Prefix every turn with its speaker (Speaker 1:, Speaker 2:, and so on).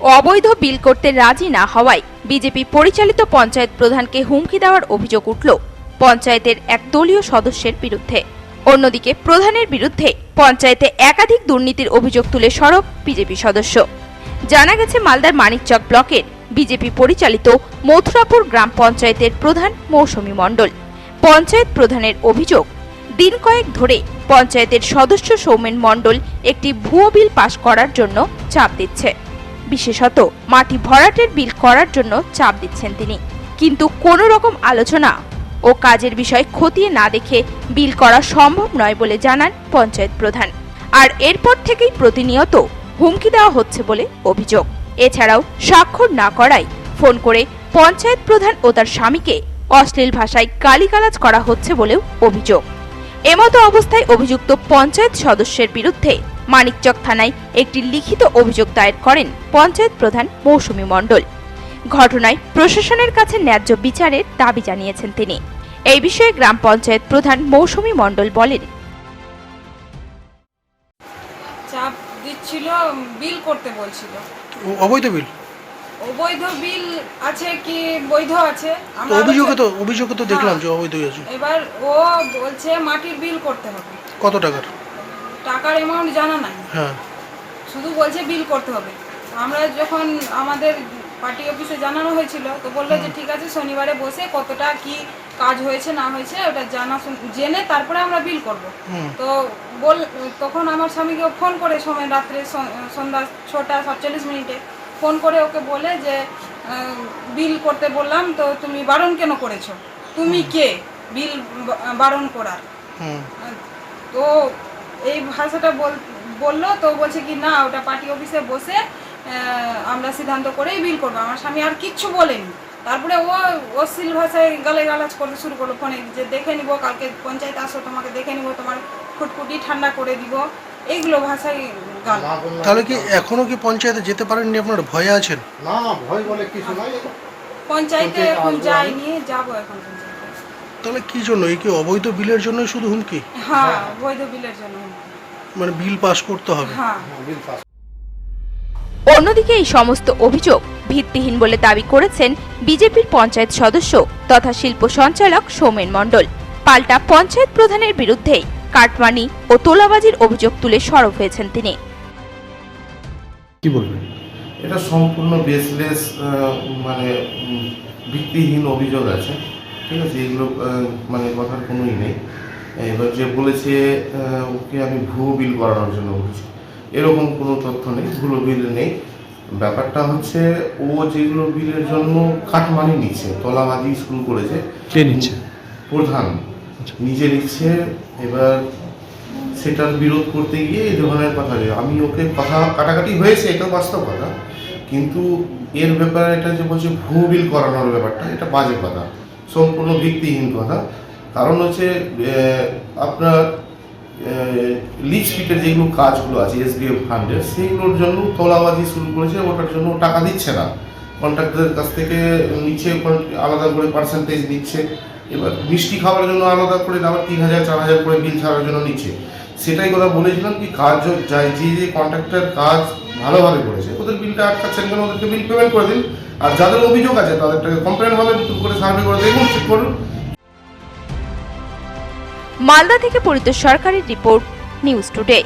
Speaker 1: অবৈধ বিল করতে রাজি না হওয়ায় বিজেপি পরিচালিত পঞ্চায়েত প্রধানকে হুমকি দেওয়ার অভিযোগ উঠল। পঞ্চায়েতের এক দলীয় সদস্যের বিরুদ্ধে। অন্যদিকে প্রধানের বিরুদ্ধে পঞ্চায়েতে একাধিক দুর্নীতির অভিযোগ তুলে সরব বিজেপি সদস্য। জানা গেছে, মালদার মানিকচক ব্লকের বিজেপি পরিচালিত মথুরাপুর গ্রাম পঞ্চায়েতের প্রধান মৌসুমী মণ্ডল। পঞ্চায়েত প্রধানের অভিযোগ, দিন কয়েক ধরে পঞ্চায়েতের সদস্য সৌমেন মণ্ডল একটি ভুয়ো বিল পাশ করার জন্য চাপ দিচ্ছে। বিশেষত মাটি ভরাটের বিল করার জন্য চাপ দিচ্ছেন তিনি। কিন্তু কোনো রকম আলোচনা ও কাজের বিষয় খতিয়ে না দেখে বিল করা সম্ভব নয় বলে জানান পঞ্চায়েত প্রধান। আর এরপর থেকেই প্রতিনিয়ত হুমকি দেওয়া হচ্ছে বলে অভিযোগ। এছাড়াও স্বাক্ষর না করায় ফোন করে পঞ্চায়েত প্রধান ও তার স্বামীকে অশ্লীল ভাষায় গালিগালাজ করা হচ্ছে বলেও অভিযোগ। এমতো অবস্থায় অভিযুক্ত পঞ্চায়েত সদস্যের বিরুদ্ধে মানিকচক থানায় একটি লিখিত অভিযোগ দায়ের করেন পঞ্চায়েত প্রধান মৌসুমী মণ্ডল। ঘটনায় প্রশাসনের কাছে ন্যায্য বিচারের দাবি জানিয়েছেন তিনি। এই বিষয়ে গ্রাম পঞ্চায়েত প্রধান মৌসুমী মণ্ডল বলেন।
Speaker 2: চাপ দিচ্ছিল বিল করতে বলছিল।
Speaker 3: অবৈধ বিল?
Speaker 2: অবৈধ বিল আছে কি বৈধ আছে? আমরা
Speaker 3: অভিযোগে তো অভিযোগে তো দেখলাম
Speaker 2: হ্যাঁ।
Speaker 3: যে অবৈধ আছে।
Speaker 2: এবার ও বলছে মাটির বিল করতে হবে।
Speaker 3: কত টাকার?
Speaker 2: টাকার অ্যামাউন্ট জানা নাই।
Speaker 3: হ্যাঁ।
Speaker 2: শুধু বলছে বিল করতে হবে। আমরা যখন আমাদের পার্টি অফিসে জানানো হয়েছিল তো বলল যে ঠিক আছে শনিবারে বসে কতটা কি কাজ হয়েছে না হয়েছে ওটা জানা শুন- জেনে তারপরে আমরা বিল করব। তো বল তখন আমার স্বামীকে ফোন করে সময় রাত্রে সন্ধ্যা ছটা সাতচল্লিশ মিনিটে ফোন করে ওকে বলে যে বিল করতে বললাম তো তুমি বারণ কেন করেছ? তুমি কে? বিল বারণ করার। তো এই ভাষাটা বল বলল তো বলছে কি না ওটা পার্টি অফিসে বসে আমরা সিদ্ধান্ত করেই বিল করব। আমার স্বামী আর কিচ্ছু বলেনি। তারপরে ও অশ্লীল ভাষায় গালে গালাজ করতে শুরু করল ফোনে যে দেখে নিব কালকে পঞ্চায়েত আসো তোমাকে দেখে নিব তোমার ফুটফুটি ঠান্ডা করে দিব। এইগুলো ভাষায় গাল।
Speaker 3: তাহলে কি এখনও কি পঞ্চায়েতে যেতে পারেননি আপনার? ভয়ে আছেন?
Speaker 4: না ভয় বলে কিছু নাই।
Speaker 2: পঞ্চায়েতে এখন যাইনি যাব এখন পঞ্চায়েতে।
Speaker 3: তাহলে কি জন্য? এই কি অবৈধ বিলের জন্যই শুধু হুমকি?
Speaker 2: হ্যাঁ বৈধ বিলের জন্য
Speaker 3: মানে বিল পাস করতে হবে?
Speaker 2: হ্যাঁ।
Speaker 4: বিল পাস
Speaker 1: অন্যদিকে এই সমস্ত অভিযোগ ভিত্তিহীন বলে দাবি করেছেন বিজেপির পঞ্চায়েত সদস্য তথা শিল্প সঞ্চালক সৌমেন মণ্ডল। পাল্টা পঞ্চায়েত প্রধানের বিরুদ্ধে কাটমানি ও তোলাবাজির অভিযোগ তুলে সরব হয়েছেন তিনি।
Speaker 4: কি বলবেন?
Speaker 5: এটা সম্পূর্ণ বেসলেস মানে ভিত্তিহীন অভিযোগ আছে। ঠিক আছে এগুলো মানে কথার কোনোই নেই। এবার যে বলেছে ওকে আমি ভুয়ো বিল করানোর জন্য বলেছি। এরকম কোনো তথ্য নেই ভুলো বিল নেই। ব্যাপারটা হচ্ছে ও যেগুলো বিলের জন্য কাটমানি নিচ্ছে তলাবাজি শুরু করেছে
Speaker 3: কে নিচ্ছে?
Speaker 5: প্রধান নিজে নিচ্ছে এবার সেটার বিরোধ করতে গিয়ে এই ধরনের কথা আমি ওকে কথা কাটাকাটি হয়েছে এটা বাস্তব কথা। কিন্তু এর ব্যাপারে এটা যে বলছে ভুয়ো বিল করানোর ব্যাপারটা এটা বাজে কথা। সম্পূর্ণ ভিত্তিহীন কথা। কারণ হচ্ছে আপনার লিজ ফিটের যেগুলো কাজগুলো আছে এসবিএফ ফান্ডের সেইগুলোর জন্য তোলাবাজি শুরু করেছে, ওটার জন্য টাকা দিচ্ছে না। কন্ট্রাক্টরের কাছ থেকে নিচ্ছে, আলাদা করে পার্সেন্টেজ নিচ্ছে। এবার মিষ্টি খাওয়ার জন্য আলাদা করে, আবার তিন হাজার, চার হাজার করে বিল ছাড়ার জন্য নিচ্ছে। সেটাই কথা বলেছিলাম কি, কাজ যাই, যে যে কন্ট্রাক্টর কাজ ভালোভাবে করেছে, ওদের বিলটা আটকাচ্ছেন কেন? ওদেরকে বিল পেমেন্ট করে দিন। আর যাদের অভিযোগ আছে, তাদেরটাকে কমপ্লেন হবে করে সার্ভে করে দেখুন চেক করুন।
Speaker 1: মালদা থেকে পরিত সরকারি রিপোর্ট, নিউজ টুডে।